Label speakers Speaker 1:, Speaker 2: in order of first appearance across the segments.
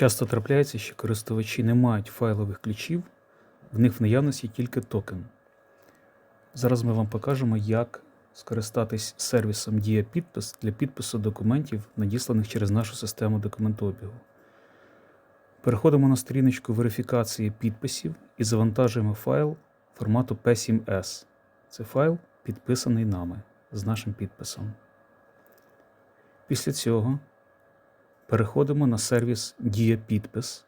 Speaker 1: Часто трапляється, що користувачі не мають файлових ключів, в них в наявності тільки токен. Зараз ми вам покажемо, як скористатись сервісом Дія Підпис для підпису документів, надісланих через нашу систему документообігу. Переходимо на сторіночку верифікації підписів і завантажуємо файл формату P7S. Це файл, підписаний нами з нашим підписом. Після цього переходимо на сервіс Дія Підпис.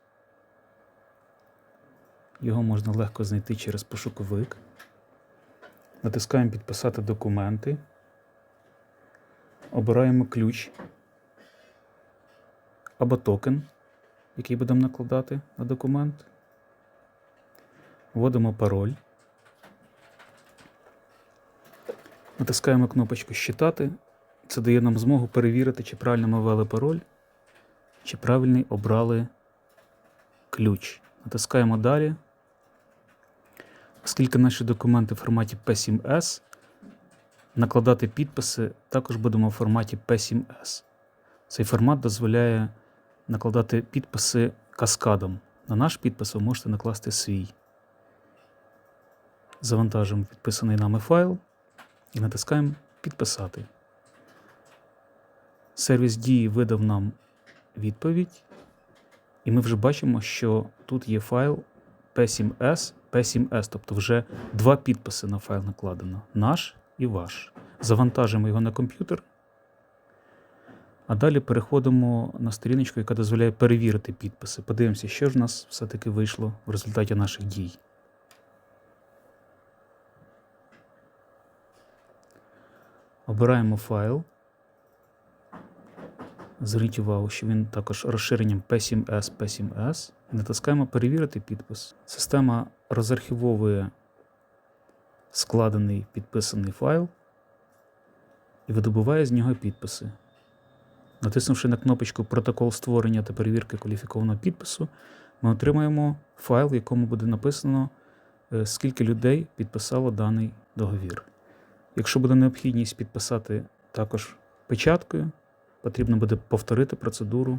Speaker 1: Його можна легко знайти через пошуковик. Натискаємо Підписати документи. Обираємо ключ або токен, який будемо накладати на документ. Вводимо пароль. Натискаємо кнопочку Считати. Це дає нам змогу перевірити, чи правильно ми ввели пароль, чи правильний обрали ключ. Натискаємо далі. Оскільки наші документи в форматі P7S, накладати підписи також будемо в форматі P7S. Цей формат дозволяє накладати підписи каскадом. На наш підпис ви можете накласти свій. Завантажуємо підписаний нами файл і натискаємо Підписати. Сервіс дії видав нам відповідь, і ми вже бачимо, що тут є файл P7S, P7S, тобто вже два підписи на файл накладено: наш і ваш. Завантажимо його на комп'ютер. А далі переходимо на сторіночку, яка дозволяє перевірити підписи. Подивимося, що ж в нас все-таки вийшло в результаті наших дій. Обираємо файл. Зверніть увагу, що він також розширенням P7S, P7S. Натискаємо Перевірити підпис. Система розархівовує складений підписаний файл і видобуває з нього підписи. Натиснувши на кнопочку Протокол створення та перевірки кваліфікованого підпису, ми отримаємо файл, в якому буде написано, е, скільки людей підписало даний договір. Якщо буде необхідність підписати також печаткою, потрібно буде повторити процедуру